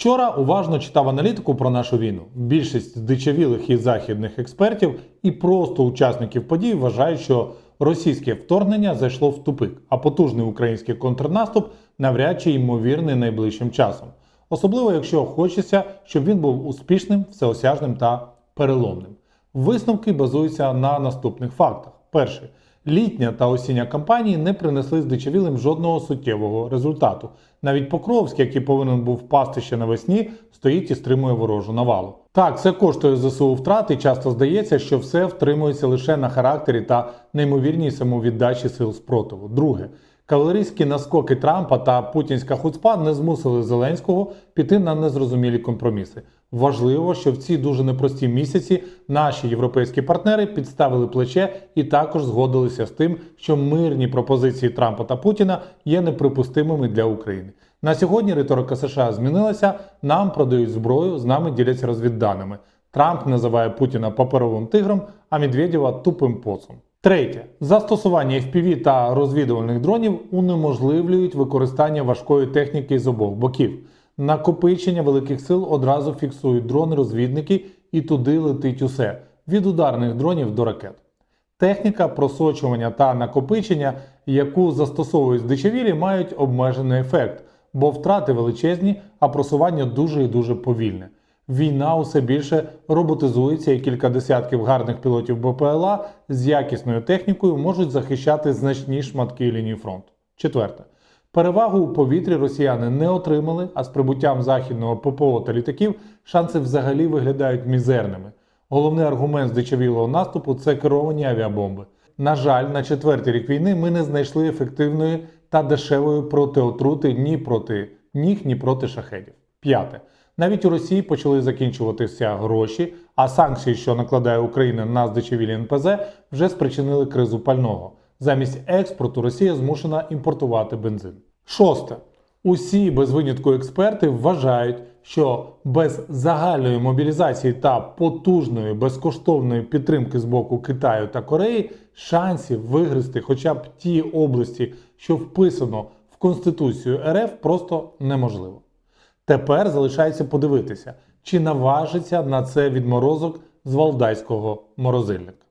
Вчора уважно читав аналітику про нашу війну. Більшість здичавілих і західних експертів і просто учасників подій вважають, що російське вторгнення зайшло в тупик, а потужний український контрнаступ навряд чи ймовірний найближчим часом. Особливо, якщо хочеться, щоб він був успішним, всеосяжним та переломним. Висновки базуються на наступних фактах: перший. Літня та осіння кампанії не принесли здичавілим жодного суттєвого результату. Навіть Покровськ, який повинен був впасти ще навесні, стоїть і стримує ворожу навалу. Так, це коштує ЗСУ втрати, і часто здається, що все втримується лише на характері та неймовірній самовіддачі сил спротиву. Друге, кавалерійські наскоки Трампа та путінська хуцпа не змусили Зеленського піти на незрозумілі компроміси. Важливо, що в ці дуже непрості місяці наші європейські партнери підставили плече і також згодилися з тим, що мирні пропозиції Трампа та Путіна є неприпустимими для України. На сьогодні риторика США змінилася. Нам продають зброю, з нами діляться розвідданими. Трамп називає Путіна паперовим тигром, а Медведєва тупим поцом. Третє застосування FPV та розвідувальних дронів унеможливлюють використання важкої техніки з обох боків. Накопичення великих сил одразу фіксують дрони-розвідники, і туди летить усе від ударних дронів до ракет. Техніка просочування та накопичення, яку застосовують здичавілі, мають обмежений ефект, бо втрати величезні, а просування дуже і дуже повільне. Війна усе більше роботизується, і кілька десятків гарних пілотів БПЛА з якісною технікою можуть захищати значні шматки лінії фронту. Четверте. Перевагу у повітрі росіяни не отримали, а з прибуттям західного ППО та літаків шанси взагалі виглядають мізерними. Головний аргумент здичавілого наступу це керовані авіабомби. На жаль, на четвертий рік війни ми не знайшли ефективної та дешевої протиотрути ні проти ніг, ні проти шахедів. П'яте. Навіть у Росії почали закінчуватися гроші, а санкції, що накладає Україна на здичавілі НПЗ, вже спричинили кризу пального. Замість експорту Росія змушена імпортувати бензин. Шосте. Усі без винятку експерти вважають, що без загальної мобілізації та потужної безкоштовної підтримки з боку Китаю та Кореї шансів вигризти хоча б ті області, що вписано в Конституцію РФ, просто неможливо. Тепер залишається подивитися, чи наважиться на це відморозок з валдайського морозильника.